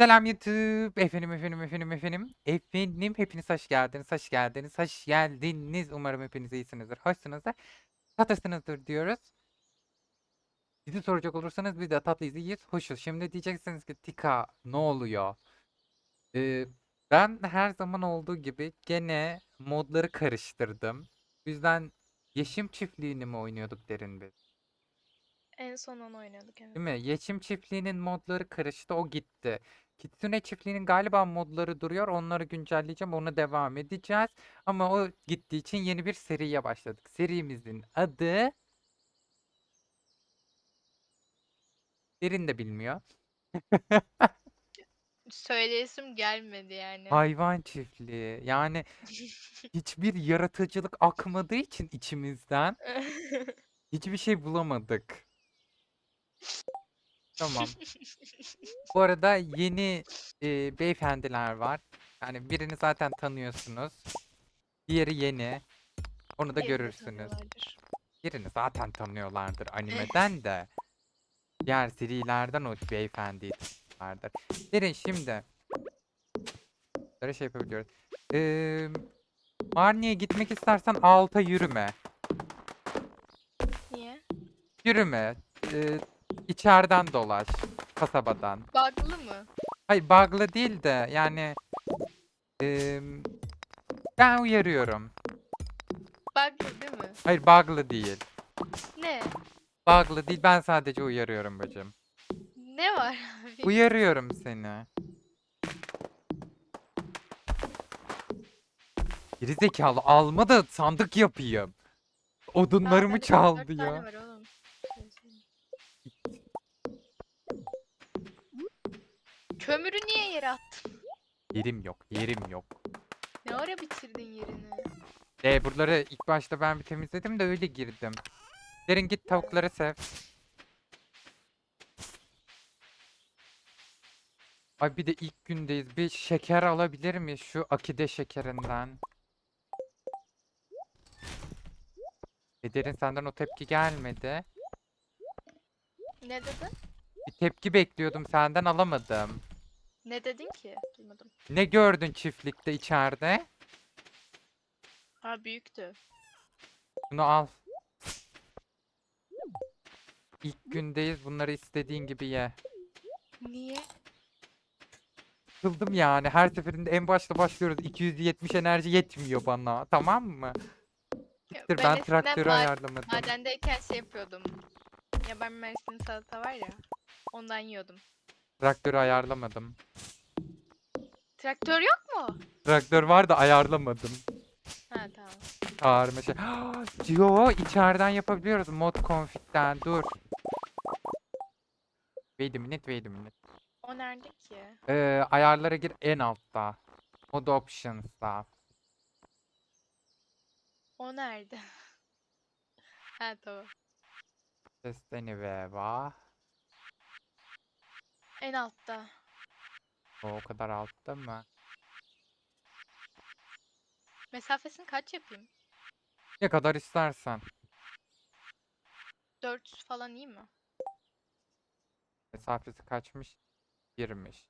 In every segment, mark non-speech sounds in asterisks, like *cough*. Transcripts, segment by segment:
Selam YouTube. Efendim efendim efendim efendim. Efendim hepiniz hoş geldiniz. Hoş geldiniz. Hoş geldiniz. Umarım hepiniz iyisinizdir. Hoşsunuzdur. Tatlısınızdır diyoruz. Bizi soracak olursanız biz de tatlıyız, iyiyiz, hoşuz. Şimdi diyeceksiniz ki Tika ne oluyor? Ee, ben her zaman olduğu gibi gene modları karıştırdım. Bu yüzden Yeşim Çiftliği'ni mi oynuyorduk derin bir? En son onu oynuyorduk evet. Değil mi? Yeşim çiftliğinin modları karıştı, o gitti. Kitsune çiftliğinin galiba modları duruyor. Onları güncelleyeceğim, ona devam edeceğiz. Ama o gittiği için yeni bir seriye başladık. Serimizin adı Derin de bilmiyor. *laughs* Söyleyesim gelmedi yani. Hayvan çiftliği. Yani *laughs* hiçbir yaratıcılık akmadığı için içimizden *laughs* hiçbir şey bulamadık. Tamam. *laughs* Bu arada yeni e, beyefendiler var. Yani birini zaten tanıyorsunuz. Diğeri yeni. Onu da de görürsünüz. tanıyorlardır. Birini zaten tanıyorlardır animeden de. Diğer serilerden o beyefendiyi tanıyorlardır. Derin şimdi. Böyle şey yapabiliyoruz. Ee, Marni'ye gitmek istersen alta yürüme. Niye? Yürüme. Ee, içeriden dolaş. Kasabadan. Bug'lı mı? Hayır bug'lı değil de yani eee, ben uyarıyorum. Bug'lı değil mi? Hayır bug'lı değil. Ne? Bug'lı değil ben sadece uyarıyorum bacım. Ne var abi? Uyarıyorum seni. Gerizekalı alma da sandık yapayım. Odunlarımı bende çaldı dört tane ya. var oğlum. Kömürü niye yere attın? Yerim yok, yerim yok. Ne ara bitirdin yerini? E buraları ilk başta ben bir temizledim de öyle girdim. Derin git tavukları sev. Ay bir de ilk gündeyiz. Bir şeker alabilir miyiz şu akide şekerinden? E Derin senden o tepki gelmedi. Ne dedin? Bir tepki bekliyordum senden alamadım. Ne dedin ki? Duymadım. Ne gördün çiftlikte içeride? Ha büyüktü. Bunu al. İlk gündeyiz. Bunları istediğin gibi ye. Niye? Sıkıldım yani. Her seferinde en başta başlıyoruz. 270 enerji yetmiyor bana. Tamam mı? Siktir ben eskiden traktörü ma- ayarlamadım. Madendeyken şey yapıyordum. Ya ben Mersin'in salata var ya. Ondan yiyordum. Traktörü ayarlamadım. Traktör yok mu? Traktör var da ayarlamadım. Ha tamam. Çağırma şey. *gasps* Yo içeriden yapabiliyoruz. Mod config'den. Dur. Wait a minute, wait a minute. O nerede ki? Ee, ayarlara gir en altta. Mod options'ta. O nerede? *laughs* ha tamam. Test anywhere var. En altta. O, kadar altta mı? Mesafesini kaç yapayım? Ne kadar istersen. 400 falan iyi mi? Mesafesi kaçmış? 20'miş.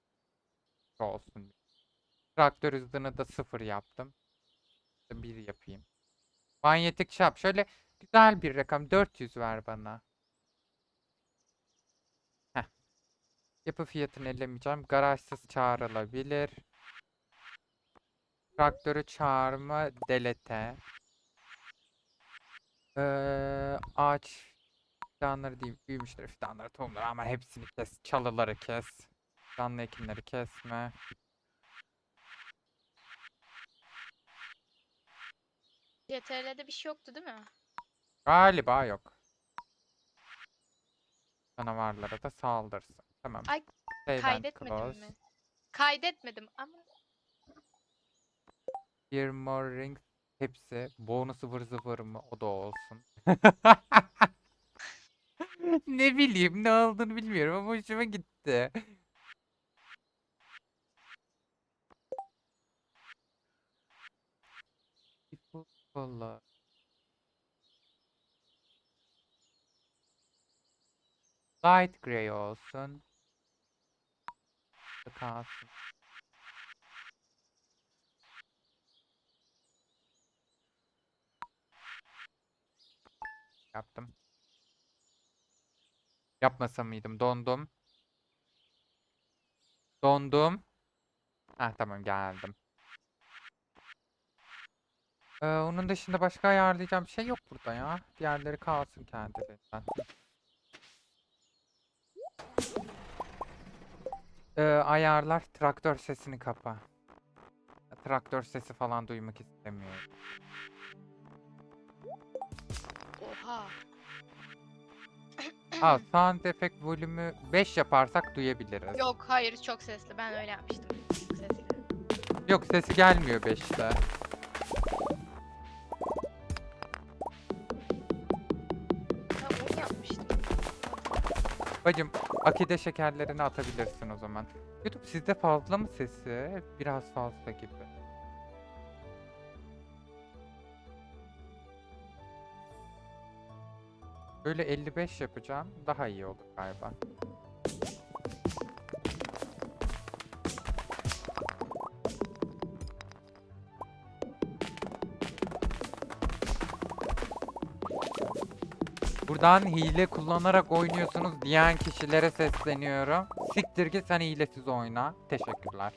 Şu olsun. Traktör hızını da sıfır yaptım. Bir yapayım. Manyetik çap. Şöyle güzel bir rakam. 400 ver bana. Yapı fiyatını ellemeyeceğim. Garajsız çağrılabilir. Traktörü çağırma delete. Ee, ağaç fidanları değil, büyümüşleri fidanları, tohumları ama hepsini kes. Çalıları kes. Canlı ekinleri kesme. CTRL'de bir şey yoktu değil mi? Galiba yok. Canavarlara da saldırsın. Tamam. Ay, Save Kaydetmedim mi? Kaydetmedim ama Bir more rings. Hepsi. Bonus ıvır zıvır mı? O da olsun. *laughs* Ne bileyim ne olduğunu bilmiyorum ama hoşuma gitti. Valla. Light gray olsun. Kalsın. Yaptım. Yapmasam mıydım? Dondum. Dondum. Ha tamam geldim. Ee, onun dışında başka ayarlayacağım bir şey yok burada ya. Diğerleri kalsın kendiliğinden. Ee, ayarlar traktör sesini kapa. Traktör sesi falan duymak istemiyorum. Oha. *clears throat* Ha, sound effect volümü 5 yaparsak duyabiliriz. Yok hayır çok sesli. Ben öyle yapmıştım. Sesli. Yok sesi gelmiyor 5'te. Ha onu yapmıştım. Bacım akide şekerlerini atabilirsin o zaman. YouTube sizde fazla mı sesi? Biraz fazla gibi. Böyle 55 yapacağım. Daha iyi olur galiba. Buradan hile kullanarak oynuyorsunuz diyen kişilere sesleniyorum. Siktir git sen hilesiz oyna. Teşekkürler.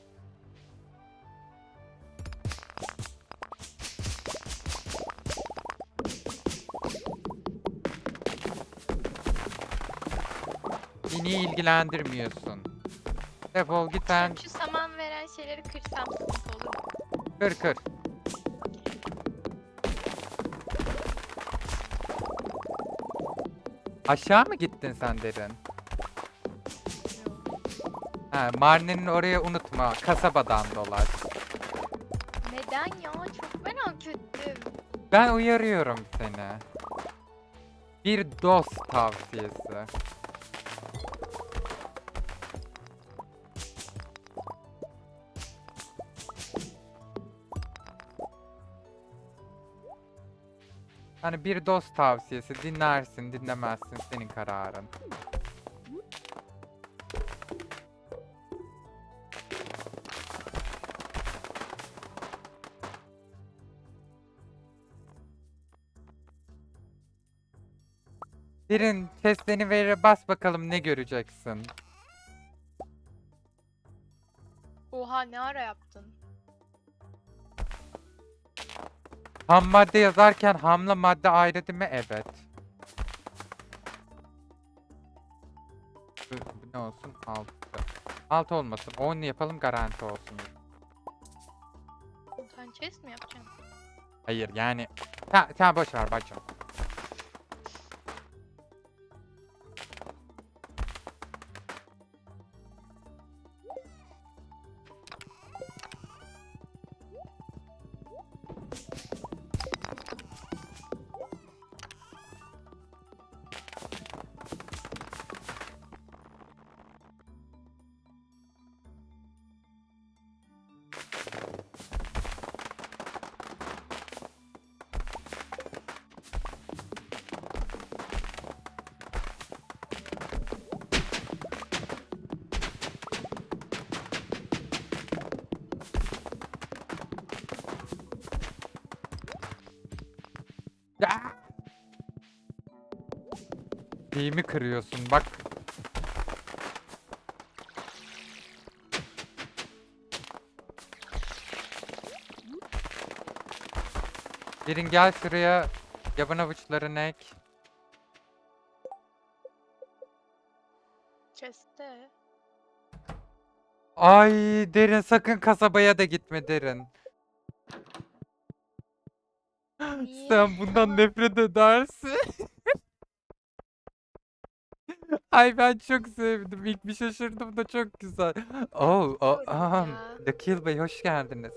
Beni ilgilendirmiyorsun. Defol git sen Şu saman veren şeyleri kırsam sıkıntı olur mu? kır kır. Aşağı mı gittin sen derin? Ha, Marne'nin oraya unutma. Kasabadan dolaş. Neden ya? Çok merak ettim. Ben uyarıyorum seni. Bir dost tavsiyesi. Hani bir dost tavsiyesi dinlersin dinlemezsin senin kararın. Derin testini verir bas bakalım ne göreceksin. Oha ne ara yaptın? Ham madde yazarken hamla madde ayrı değil mi? Evet. Bu, bu ne olsun? 6. 6 olmasın. 10 yapalım garanti olsun. Sen chest mi yapacaksın? Hayır yani. Sen, sen boş ver bacım. Şeyimi kırıyorsun bak. Derin gel şuraya. Yaban avuçlarını ek. Chest'te. Ay derin sakın kasabaya da gitme derin. Niye? Sen bundan nefret edersin. Ay ben çok sevdim. İlk bir şaşırdım da çok güzel. Oh, oh, aham. Dakil Bey hoş geldiniz.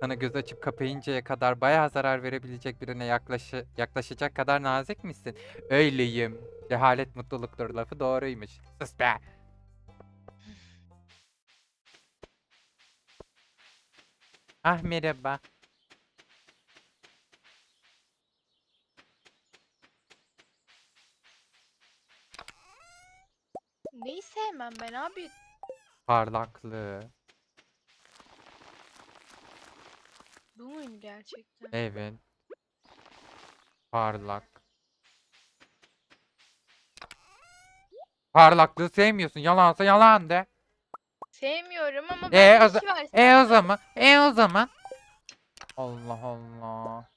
Sana göz açıp kapayıncaya kadar bayağı zarar verebilecek birine yaklaşı yaklaşacak kadar nazik misin? Öyleyim. Cehalet mutluluktur lafı doğruymuş. Sus be. Ah merhaba. Neyi sevmem ben abi? Parlaklığı. Bu muydu gerçekten? Evet. Parlak. Parlaklığı sevmiyorsun. Yalansa yalan de. Sevmiyorum ama E, o iki za- var. E o zaman. E o zaman. Allah Allah.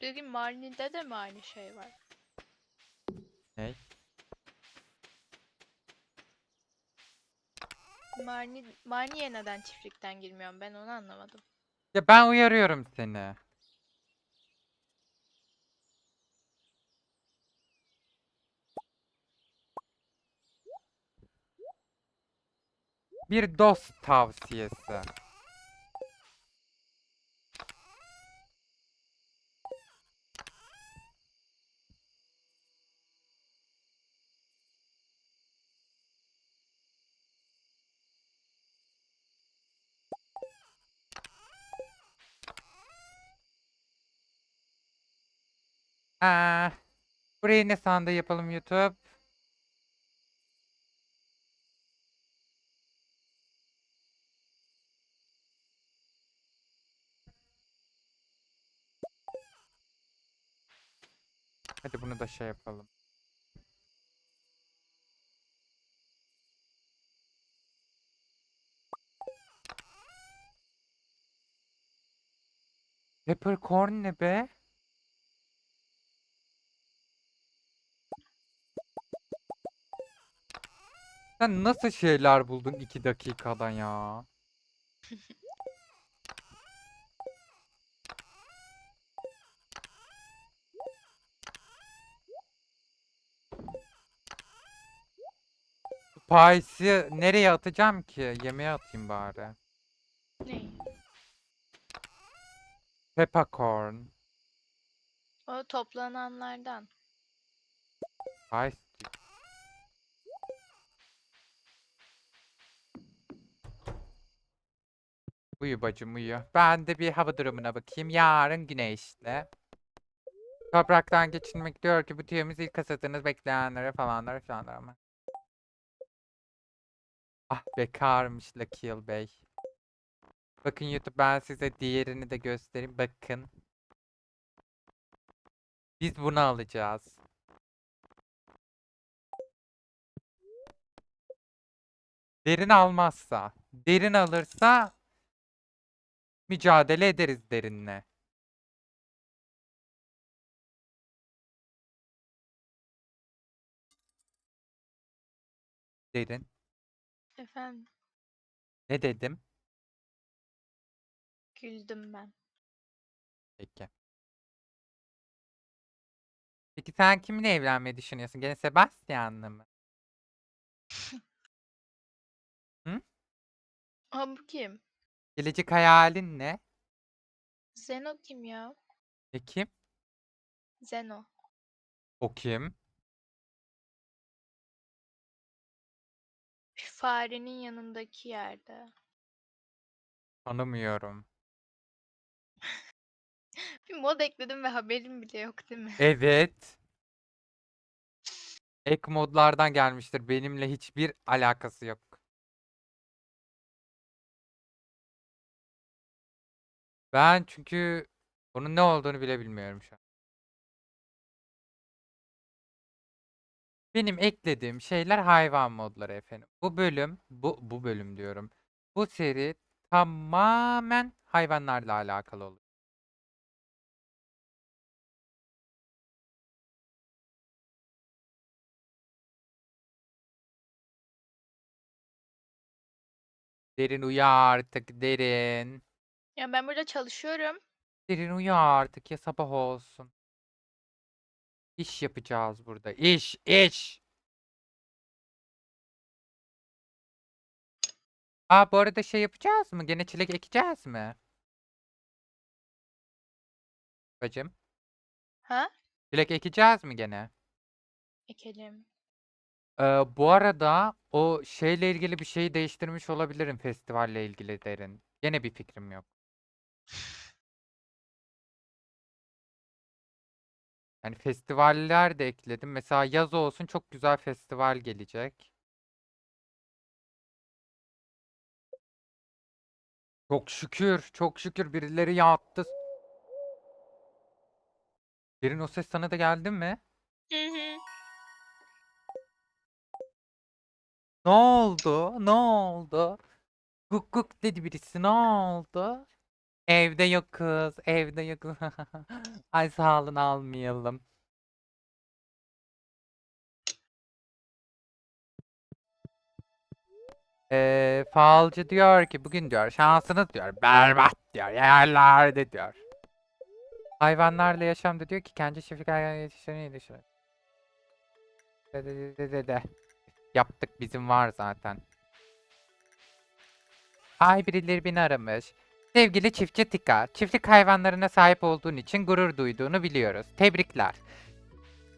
Dedim Marni'de de mi aynı şey var? Ne? Marni, Marni'ye neden çiftlikten girmiyorum ben onu anlamadım. Ya ben uyarıyorum seni. Bir dost tavsiyesi. Aa, burayı ne sandığı yapalım YouTube? Hadi bunu da şey yapalım. Peppercorn ne be? Sen nasıl şeyler buldun iki dakikadan ya? Spice'ı nereye atacağım ki? Yemeğe atayım bari. Ne? Peppercorn. O toplananlardan. Spice. Uyu bacım uyu. Ben de bir hava durumuna bakayım. Yarın güneşli. Topraktan geçinmek diyor ki bu tüyümüz ilk hasadınız bekleyenlere falanlara falanlara ama. Ah bekarmış Lakil Bey. Bakın YouTube ben size diğerini de göstereyim. Bakın. Biz bunu alacağız. Derin almazsa. Derin alırsa mücadele ederiz derinle. Derin. Efendim Ne dedim? güldüm ben. Peki. Peki sen kiminle evlenmeyi düşünüyorsun? Gene Sebastian'la mı? *laughs* Aa bu kim? Gelecek hayalin ne? Zeno kim ya? E kim? Zeno. O kim? Şu farenin yanındaki yerde. Tanımıyorum. *laughs* Bir mod ekledim ve haberim bile yok değil mi? Evet. Ek modlardan gelmiştir. Benimle hiçbir alakası yok. Ben çünkü onun ne olduğunu bile bilmiyorum şu an. Benim eklediğim şeyler hayvan modları efendim. Bu bölüm, bu bu bölüm diyorum. Bu seri tamamen hayvanlarla alakalı olur. Derin uyu artık derin. Ya ben burada çalışıyorum. Derin uyu artık ya sabah olsun. İş yapacağız burada. İş, iş. Aa bu arada şey yapacağız mı? Gene çilek ekeceğiz mi? Bacım. Ha? Çilek ekeceğiz mi gene? Ekelim. Ee, bu arada o şeyle ilgili bir şeyi değiştirmiş olabilirim festivalle ilgili derin. Gene bir fikrim yok. Yani festivaller de ekledim. Mesela yaz olsun çok güzel festival gelecek. Çok şükür, çok şükür birileri yattı. Derin o ses sana da geldi mi? Hı hı. Ne oldu? Ne oldu? Guk guk dedi birisi. Ne oldu? Evde yok kız. Evde yok. *laughs* Ay sağ olun almayalım. Ee, falcı diyor ki bugün diyor şansınız diyor berbat diyor yerlerde diyor. Hayvanlarla yaşamda diyor ki kendi çiftlik hayvan yetiştirmeyi yetiştirir. De de de de de de. Yaptık bizim var zaten. Ay birileri beni aramış. Sevgili çiftçi Tika, çiftlik hayvanlarına sahip olduğun için gurur duyduğunu biliyoruz. Tebrikler.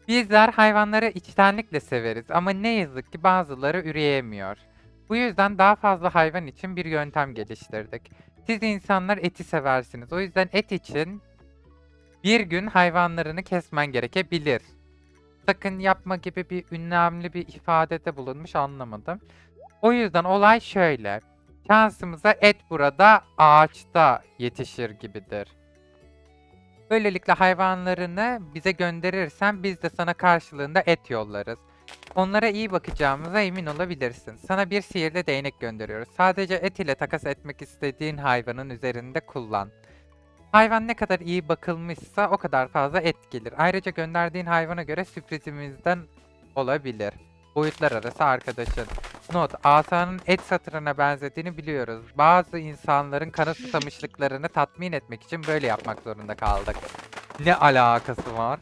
Bizler hayvanları içtenlikle severiz ama ne yazık ki bazıları üreyemiyor. Bu yüzden daha fazla hayvan için bir yöntem geliştirdik. Siz insanlar eti seversiniz. O yüzden et için bir gün hayvanlarını kesmen gerekebilir. Sakın yapma gibi bir ünlemli bir ifadede bulunmuş anlamadım. O yüzden olay şöyle. Şansımıza et burada ağaçta yetişir gibidir. Böylelikle hayvanlarını bize gönderirsen biz de sana karşılığında et yollarız. Onlara iyi bakacağımıza emin olabilirsin. Sana bir sihirli değnek gönderiyoruz. Sadece et ile takas etmek istediğin hayvanın üzerinde kullan. Hayvan ne kadar iyi bakılmışsa o kadar fazla et gelir. Ayrıca gönderdiğin hayvana göre sürprizimizden olabilir. Boyutlar arası arkadaşın. Not, asanın et satırına benzediğini biliyoruz. Bazı insanların kana susamışlıklarını tatmin etmek için böyle yapmak zorunda kaldık. Ne alakası var?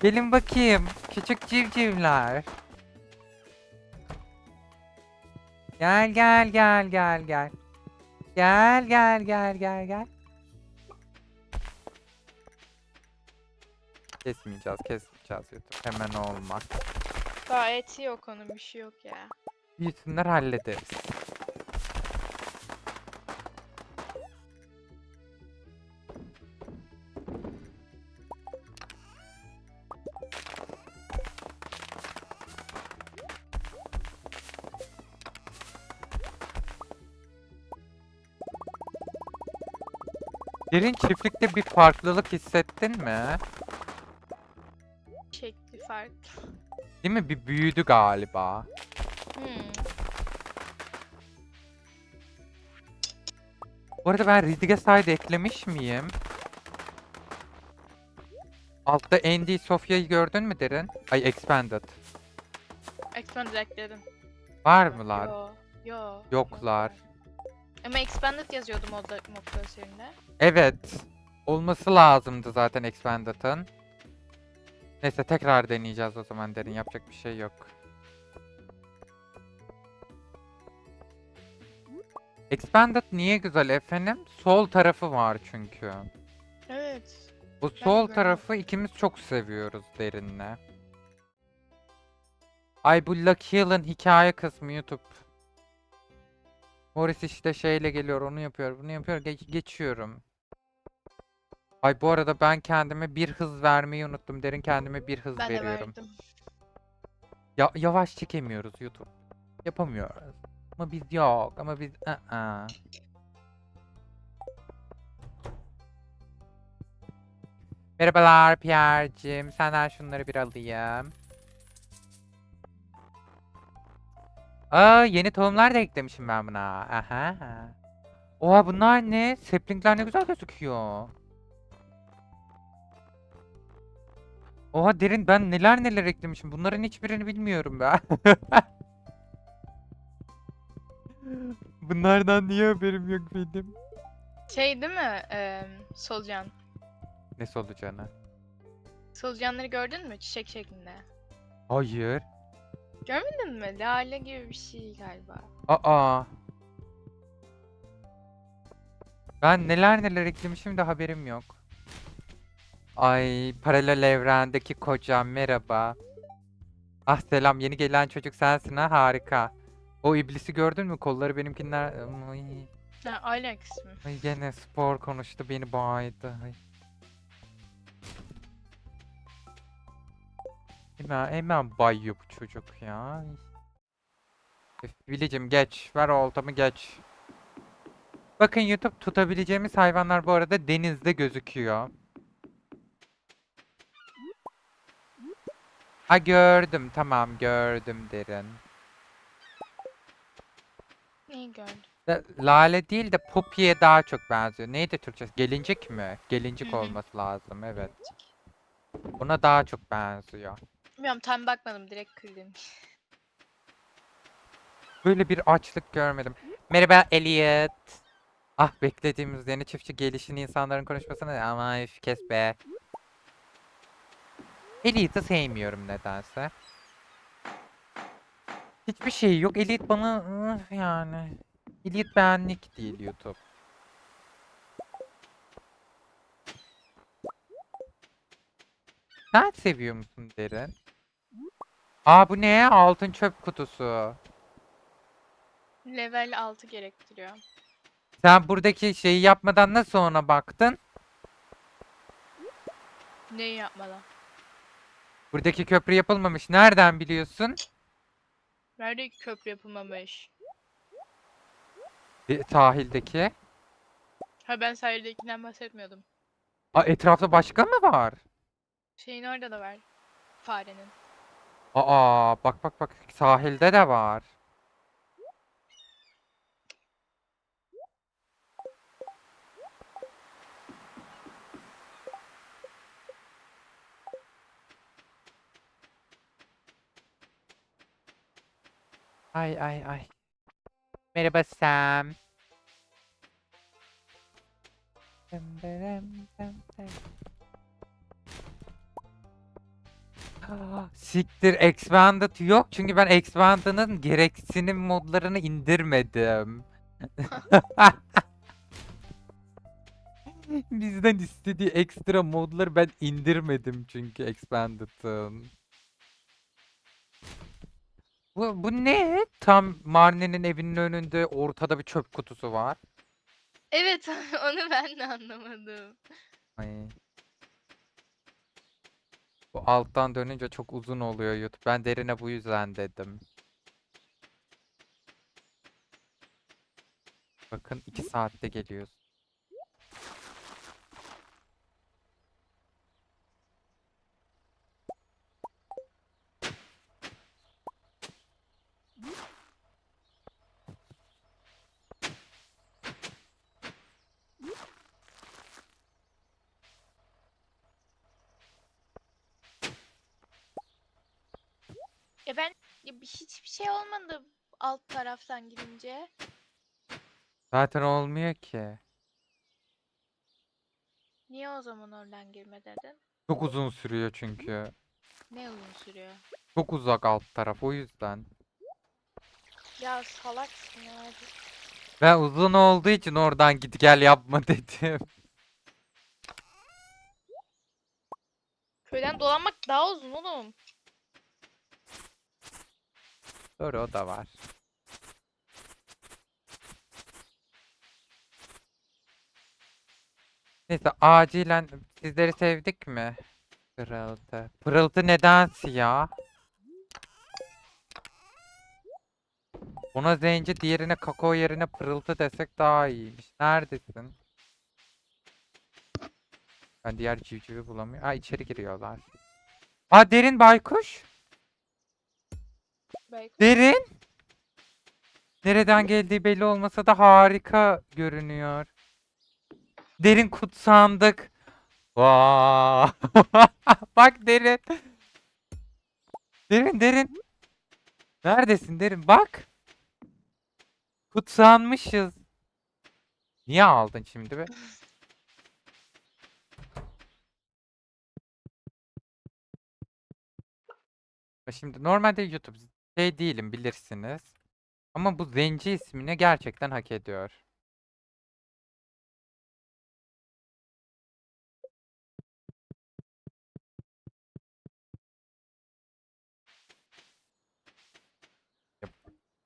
Gelin bakayım, küçük civcivler. Gel gel gel gel gel. Gel gel gel gel gel. Kesmeyeceğiz, kesmeyeceğiz YouTube. Hemen olmaz. Daha eti yok onun bir şey yok ya. Büyüsünler hallederiz. Derin çiftlikte bir farklılık hissettin mi? Şekli farklı. Değil mi? Bir büyüdü galiba. Hmm. Bu arada ben Ridge Side eklemiş miyim? Altta Andy Sophia'yı gördün mü derin? Ay Expanded. Expanded ekledim. Var mılar? Yo. Yo. Yoklar. Ama expanded yazıyordu modda mod klasöründe. Evet. Olması lazımdı zaten Expanded'ın. Neyse tekrar deneyeceğiz o zaman derin. Yapacak bir şey yok. Expanded niye güzel efendim? Sol tarafı var çünkü. Evet. Bu sol görmedim. tarafı ikimiz çok seviyoruz derinle. Ay bu Lucky Hill'ın hikaye kısmı YouTube. Morris işte şeyle geliyor, onu yapıyor, bunu yapıyor, ge- geçiyorum. Ay bu arada ben kendime bir hız vermeyi unuttum. Derin kendime bir hız Ben de veriyorum. verdim. Ya yavaş çekemiyoruz YouTube. Yapamıyoruz. Ama biz yok, ama biz ı Merhabalar Pierre'cim. Senden şunları bir alayım. Aa yeni tohumlar da eklemişim ben buna. Aha. Oha bunlar ne? Saplingler ne güzel gözüküyor. Oha derin ben neler neler eklemişim. Bunların hiçbirini bilmiyorum ben. *laughs* Bunlardan niye haberim yok benim? Şey değil mi? Eee Solcan. Ne olacağını. Solucanları gördün mü? Çiçek şeklinde. Hayır. Görmedin mi? Lale gibi bir şey galiba. Aa. Ben neler neler eklemişim de haberim yok. Ay paralel evrendeki kocam merhaba. Ah selam yeni gelen çocuk sensin ha harika. O iblisi gördün mü kolları benimkiler... Ay, Ha, Alex mi? ay gene spor konuştu beni baydı. Ay. Hemen, hemen bayıyor bu çocuk ya. Bilicim geç. Ver oltamı geç. Bakın YouTube tutabileceğimiz hayvanlar bu arada denizde gözüküyor. Ha gördüm tamam gördüm derin. Neyi gördün? Da- Lale değil de Poppy'ye daha çok benziyor. Neydi Türkçesi? Gelincik mi? Gelincik Hı hı. olması lazım evet. Buna daha çok benziyor. Bilmiyorum tam bakmadım direkt kırdım. Böyle bir açlık görmedim. Merhaba Elliot. Ah beklediğimiz yeni çiftçi gelişini insanların konuşmasına ama üf, kes be. Elliot'ı sevmiyorum nedense. Hiçbir şey yok. Elliot bana ıh, yani. Elliot beğenlik değil YouTube. Sen seviyor musun derin? Aa bu ne? Altın çöp kutusu. Level 6 gerektiriyor. Sen buradaki şeyi yapmadan nasıl ona baktın? Neyi yapmadan? Buradaki köprü yapılmamış. Nereden biliyorsun? Nerede köprü yapılmamış? E, sahildeki. Ha ben sahildekinden bahsetmiyordum. Aa, etrafta başka mı var? Şeyin orada da var. Farenin. Aa, bak bak bak sahilde de var. Ay ay ay. Merhaba Sam. Ah, Siktir Expanded yok çünkü ben Expanded'ın gereksinim modlarını indirmedim. *laughs* Bizden istediği ekstra modları ben indirmedim çünkü Expanded'ın. Bu, bu ne? Tam Marnie'nin evinin önünde ortada bir çöp kutusu var. Evet *laughs* onu ben de anlamadım. Ay. Bu alttan dönünce çok uzun oluyor YouTube. Ben derine bu yüzden dedim. Bakın 2 saatte geliyoruz. Ya ben ya bir- hiçbir şey olmadı alt taraftan girince. Zaten olmuyor ki. Niye o zaman oradan girme dedin? Çok uzun sürüyor çünkü. Ne uzun sürüyor? Çok uzak alt taraf o yüzden. Ya salaksın hadi. Ben uzun olduğu için oradan git gel yapma *laughs* dedim. Köyden dolanmak daha uzun oğlum. Doğru o da var. Neyse acilen sizleri sevdik mi? Pırıltı. Pırıltı neden siyah? Ona zenci diğerine kakao yerine pırıltı desek daha iyiymiş. Neredesin? Ben diğer civcivi bulamıyorum. Aa içeri giriyorlar. Aa derin baykuş. Derin. Nereden geldiği belli olmasa da harika görünüyor. Derin kutsandık. Vaa. *laughs* Bak derin. Derin derin. Neredesin derin? Bak. Kutsanmışız. Niye aldın şimdi be? Şimdi normalde YouTube şey değilim bilirsiniz. Ama bu Zenci ismini gerçekten hak ediyor.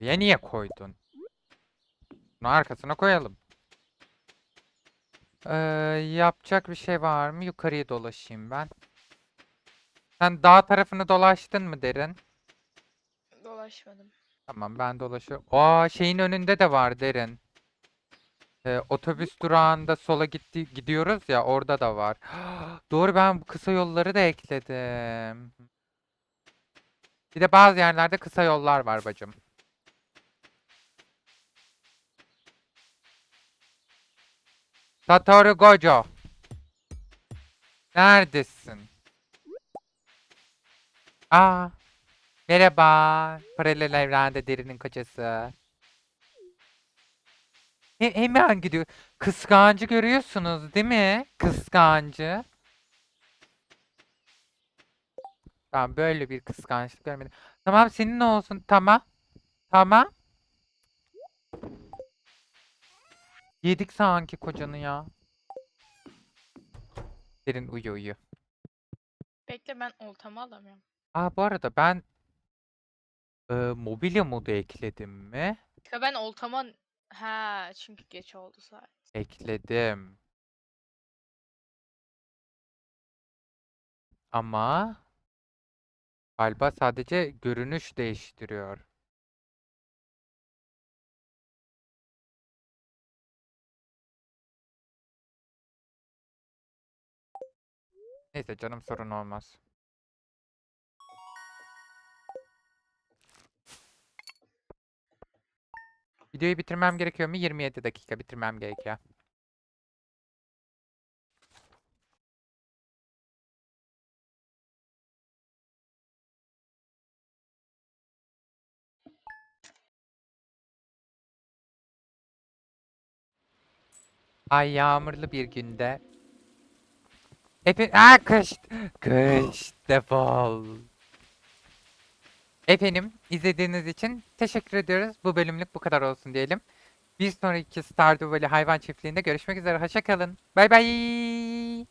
Ya, niye koydun? Bunu arkasına koyalım. Ee, yapacak bir şey var mı? Yukarıya dolaşayım ben. Sen dağ tarafını dolaştın mı derin? Dolaşmadım. Tamam ben dolaşıyorum. Aa şeyin önünde de var derin. Ee, otobüs durağında sola gitti gidiyoruz ya orada da var. *gasps* Doğru ben bu kısa yolları da ekledim. Bir de bazı yerlerde kısa yollar var bacım. Satoru Gojo. Neredesin? Aa, merhaba. Paralel evrende derinin kocası. He- hemen gidiyor. Kıskancı görüyorsunuz değil mi? Kıskancı. Tamam böyle bir kıskançlık görmedim. Tamam senin olsun. Tamam. Tamam. Yedik sanki kocanı ya. Derin uyu uyu. Bekle ben oltamı alamıyorum. Aa bu arada ben e, mobilya modu ekledim mi? Ya ben oltama... Ha çünkü geç oldu saat. Ekledim. Ama galiba sadece görünüş değiştiriyor. Neyse canım sorun olmaz. Videoyu bitirmem gerekiyor mu? 27 dakika bitirmem gerekiyor. Ay yağmurlu bir günde. Efe... Aa kış. Kış *gasps* defol. Efendim izlediğiniz için teşekkür ediyoruz. Bu bölümlük bu kadar olsun diyelim. Bir sonraki Stardew Valley hayvan çiftliğinde görüşmek üzere. Hoşça kalın. Bay bay.